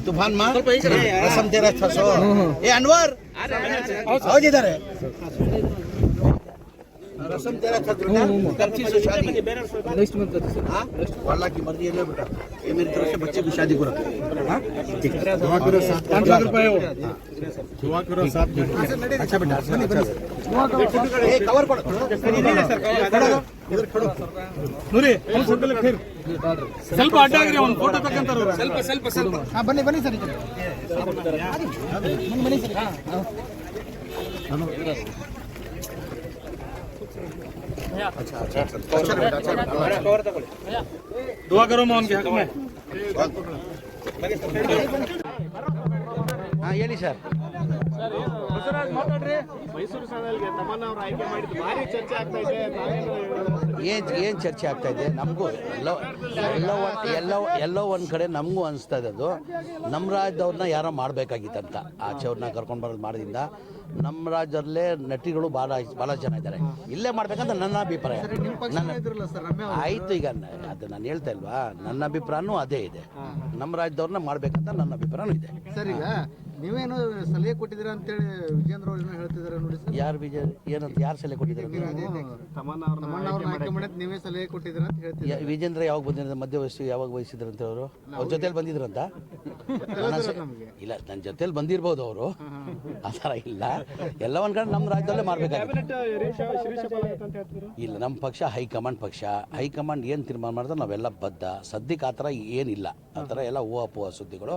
तूफ़ान करना माँ तेरा छसो ए अनवर आओ जिधर है रसम तेरा छह सौ कब चीज से शादी नेक्स्ट मंथ जाते सर हाँ वाला की मर्जी है ले बेटा ये मेरी तरफ से बच्चे की शादी करो हाँ ठीक है पाँच लाख रुपए हो अच्छा बेटा बन्नी बन्नी ए कवर पड़ो ನೋಡಿ ಸ್ವಲ್ಪ ಅಡ್ಡ ಆಗ್ರಿ ಒಂದು ಫೋಟೋ ತಕ್ಕಂತಾರ ಸ್ವಲ್ಪ ಸ್ವಲ್ಪ ಸ್ವಲ್ಪ हाँ बन्नी बन्नी सर बन्नी सर दुआ करो मैं उनके हक में हाँ ಹೇಳಿ ಸರ್ ಮೈಸೂರು ಸದಲ್ಗೆ ತಮ್ಮನ್ನ ಅವರು ಆಯ್ಕೆ ಮಾಡಿದ್ದು ಭಾರಿ ಚರ್ಚೆ ಆಗ್ತಾ ಇದೆ ತಾವೇನು ಏನ್ ಏನ್ ಚರ್ಚೆ ಆಗ್ತಾ ಇದೆ? ನಮಗೂ ಎಲ್ಲೋ ಎಲ್ಲೋ ಒಂದ್- ಎಲ್ಲೋ ಎಲ್ಲೋ ಒಂದ್ ಕಡೆ ನಮಗೂ ಅನಿಸ್ತಾ ಇದೆ ಅದು. ನಮ್ಮ ರಾಜ್ಯದವ್ರನ್ನ ಯಾರೋ ಮಾಡ್ಬೇಕಾಗಿತ್ತಂತ ಆಚೆವ್ರನ್ನ ಕರ್ಕೊಂಡು ಬರೋದು ಮಾಡಿದಿಂದ ನಮ್ಮ ರಾಜ್ಯದಲ್ಲೇ ನಟಿಗಳು ಭಾಳ ಭಾಳ ಜನ ಇದ್ದಾರೆ ಇಲ್ಲೇ ಮಾಡ್ಬೇಕಂತ ನನ್ನ ಅಭಿಪ್ರಾಯ. ನನ್ನ ಆಯ್ತು ಈಗ ಅದು ನಾನು ಹೇಳ್ತಾ ಇಲ್ವಾ? ನನ್ನ ಅಭಿಪ್ರಾಯನೂ ಅದೇ ಇದೆ. ನಮ್ಮ ರಾಜ್ಯದವ್ರನ್ನ ಮಾಡ್ಬೇಕಂತ ನನ್ನ ಅಭಿಪ್ರಾಯನೂ ಇದೆ. ಸರಿ ಈಗ ನೀವೇನು ಸಲಹೆ ಕೊಟ್ಟಿದ್ದೀರಾ ಅಂತೇಳಿ ವಿಜೇಂದ್ರ ಅವ್ರು ಏನೋ ಹೇಳ್ತಿದ್ದಾರೆ ನೋಡಿ ಸರ್. ಯಾರು ವಿಜಯ್ ಏನಂತ ಯಾರು ಸಲಹೆ ಕೊಟ್ಟಿದ್ದಾರೆ? ನೀವೇ ಸಲಹೆ ಅಂತ ವಿಜೇಂದ್ರ ಯಾವಾಗ ಬಂದಿದ್ರು ಮಧ್ಯ ವಯಸ್ಸು ಯಾವಾಗ ವಯಸ್ಸಿದ್ರಂತ ಅವರು? ಅವ್ರ ಜೊತೆಲಿ ಬಂದಿದ್ರಂತ? ಇಲ್ಲ ನನ್ನ ಜೊತೆಲಿ ಬಂದಿರ್ಬೋದು ಅವರು. ಆ ಥರ ಇಲ್ಲ. ಎಲ್ಲ ಒಂದ್ ಕಡೆ ನಮ್ಮ ರಾಜ್ಯದಲ್ಲೇ ಮಾಡ್ಬೇಕಾಗುತ್ತೆ. ಅಂತ ಹೇಳ್ತಿದ್ರು. ಇಲ್ಲ ನಮ್ಮ ಪಕ್ಷ ಹೈಕಮಾಂಡ್ ಪಕ್ಷ. ಹೈಕಮಾಂಡ್ ಏನು ತೀರ್ಮಾನ ಮಾಡಿದ್ರೆ ನಾವೆಲ್ಲ ಬದ್ಧ. ಸದ್ಯಕ್ಕೆ ಆ ಥರ ಏನಿಲ್ಲ. ಆ ಥರ ಎಲ್ಲ ಹೂವು ಪೂವ ಸುದ್ದಿಗಳು.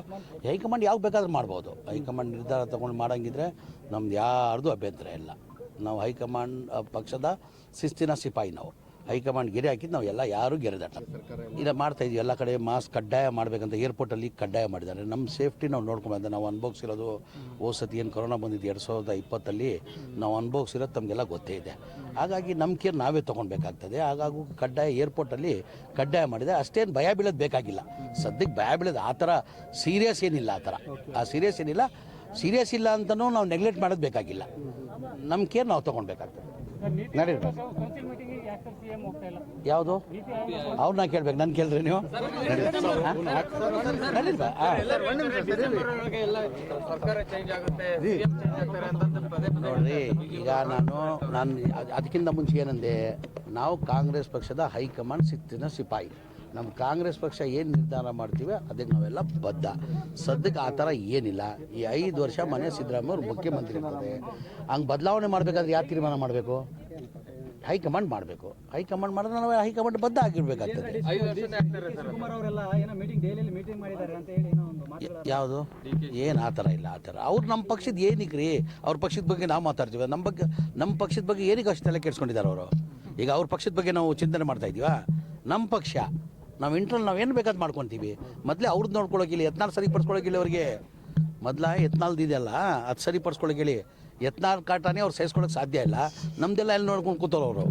ಹೈಕಮಾಂಡ್ ಯಾವಾಗ ಬೇಕಾದ್ರೂ ಮಾಡ್ಬೋದು. ಹೈಕಮಾಂಡ್ ನಿರ್ಧಾರ ತೊಗೊಂಡು ಮಾಡಂಗಿದ್ರೆ ನಮ್ದು ಯಾರ್ದು ಅಭ್ಯಂತರ ಇಲ್ಲ. ನಾವು ಹೈಕಮಾಂಡ್ ಪಕ್ಷದ ಶಿಸ್ತಿನ ಸಿಪಾಯಿ ನಾವು. ಹೈಕಮಾಂಡ್ ಗೆರೆ ಹಾಕಿದ್ದು ನಾವು ಎಲ್ಲ ಯಾರೂ ಗೆರೆದಾಟ ಇಲ್ಲ ಮಾಡ್ತಾ ಇದೀವಿ. ಎಲ್ಲ ಕಡೆ ಮಾಸ್ಕ್ ಕಡ್ಡಾಯ ಮಾಡಬೇಕಂತ ಏರ್ಪೋರ್ಟಲ್ಲಿ ಕಡ್ಡಾಯ ಮಾಡಿದ್ದಾರೆ. ನಮ್ಮ ಸೇಫ್ಟಿ ನಾವು ನೋಡ್ಕೊಂಬಂದ ನಾವು ಅನುಭವಿಸಿರೋದು ಹೋದ ಸತಿ ಏನು ಕೊರೋನಾ ಬಂದಿದ್ದು ಎರಡು ಸಾವಿರದ ಇಪ್ಪತ್ತಲ್ಲಿ ನಾವು ಅನುಭವಿಸಿರೋದು ತಮಗೆಲ್ಲ ಗೊತ್ತೇ ಇದೆ. ಹಾಗಾಗಿ ನಮ್ಮ ಕೇರ್ ನಾವೇ ತೊಗೊಳ್ಬೇಕಾಗ್ತದೆ ಹಾಗಾಗಿ ಕಡ್ಡಾಯ ಏರ್ಪೋರ್ಟಲ್ಲಿ ಕಡ್ಡಾಯ ಮಾಡಿದೆ ಅಷ್ಟೇನು ಭಯ ಬೀಳೋದು ಬೇಕಾಗಿಲ್ಲ. ಸದ್ಯಕ್ಕೆ ಭಯ ಬೀಳೋದು ಆ ಥರ ಸೀರಿಯಸ್ ಏನಿಲ್ಲ ಆ ಥರ. ಆ ಸೀರಿಯಸ್ ಏನಿಲ್ಲ. ಸೀರಿಯಸ್ ಇಲ್ಲ ಅಂತಲೂ ನಾವು ನೆಗ್ಲೆಕ್ಟ್ ಮಾಡೋದು ಬೇಕಾಗಿಲ್ಲ. ನಮ್ಮ ಕೇರ್ ನಾವು ತೊಗೊಳ್ಬೇಕಾಗ್ತದೆ ನಡೀರಿ. ಯಾವುದು? ಅವ್ರನ್ನ ಕೇಳ್ಬೇಕು, ನಾನು ಕೇಳ್ರಿ ನೀವು. ನಡೀರಿ. ಈಗ ನಾನು ನಾನು ಅದ್- ಅದಕ್ಕಿಂತ ಮುಂಚೆ ಏನಂದೆ, ನಾವು ಕಾಂಗ್ರೆಸ್ ಪಕ್ಷದ ಹೈಕಮಾಂಡ್ ಸಿಕ್ತಿನ ಸಿಪಾಯಿ. ನಮ್ಮ ಕಾಂಗ್ರೆಸ್ ಪಕ್ಷ ಏನು ನಿರ್ಧಾರ ಮಾಡ್ತೀವಿ ಅದಕ್ಕೆ ನಾವೆಲ್ಲ ಬದ್ಧ. ಸದ್ಯಕ್ಕೆ ಆ ಥರ ಏನಿಲ್ಲ. ಈ ಐದು ವರ್ಷ ಮನೆ ಸಿದ್ದರಾಮಯ್ಯ ಅವ್ರು ಮುಖ್ಯಮಂತ್ರಿ ಇರ್ತದೆ ಹಂಗೆ ಬದಲಾವಣೆ ಮಾಡಬೇಕಾದ್ರೆ ಯಾರು ತೀರ್ಮಾನ ಮಾಡಬೇಕು? ಹೈಕಮಾಂಡ್ ಮಾಡಬೇಕು. ಹೈಕಮಾಂಡ್ ಮಾಡಿದ್ರೆ ನಾವು ಹೈಕಮಾಂಡ್ ಬದ್ಧ ಆಗಿರ್ಬೇಕಾಗ್ತದೆ. ಕುಮಾರ್ ಅವರೆಲ್ಲ ಏನೋ ಮೀಟಿಂಗ್ ಡೈಲಿ ಮೀಟಿಂಗ್ ಮಾಡಿದ್ದಾರೆ ಅಂತ ಹೇಳಿ ಏನೋ ಒಂದು ಮಾತು ಯಾವುದು? ಏನು ಆ ಥರ ಇಲ್ಲ ಆ ಥರ. ಅವ್ರು ನಮ್ಮ ಪಕ್ಷದ ಏನಕ್ಕೆ ರೀ ಅವ್ರ ಪಕ್ಷದ ಬಗ್ಗೆ ನಾವು ಮಾತಾಡ್ತೀವಿ. ನಮ್ಮ ಬಗ್ಗೆ ನಮ್ಮ ಪಕ್ಷದ ಬಗ್ಗೆ ಏನಕ್ಕೆ ಅಷ್ಟೆಲ್ಲ ತಲೆ ಕೆಡ್ಸ್ಕೊಂಡಿದ್ದಾರೆ ಅವರು? ಈಗ ಅವ್ರ ಪಕ್ಷದ ಬಗ್ಗೆ ನಾವು ಚಿಂತನೆ ಮಾಡ್ತಾ ಇದೀವಾ? ನಮ್ಮ ಪಕ್ಷ. ನಾವು ಇಂಟ್ರಲ್ ನಾವು ಏನು ಬೇಕಾದ್ ಮಾಡ್ಕೊತೀವಿ. ಮೊದಲೇ ಅವ್ರದ್ದು ನೋಡ್ಕೊಳಕಿಲ್ಲ ಯತ್ನಾಳ್ ಸರಿಪಡಿಸ್ಕೊಳಕಿಲ್ಲ ಅವ್ರಿಗೆ. ಮೊದಲ ಯತ್ನಾಳ್ದು ಇದೆಯಲ್ಲ, ಅದು ಸರಿಪಡಿಸ್ಕೊಳ್ಳೋಕೆ ಹೇಳಿ. ಯತ್ನಾಳ್ ಕಾಟಾನೇ ಅವ್ರು ಸಹಿಸ್ಕೊಳ್ಳೋಕೆ ಸಾಧ್ಯ ಇಲ್ಲ. ನಮ್ದೆಲ್ಲ ಎಲ್ಲಿ ನೋಡ್ಕೊಂಡು ಕೂತವ್ರು ಅವರು.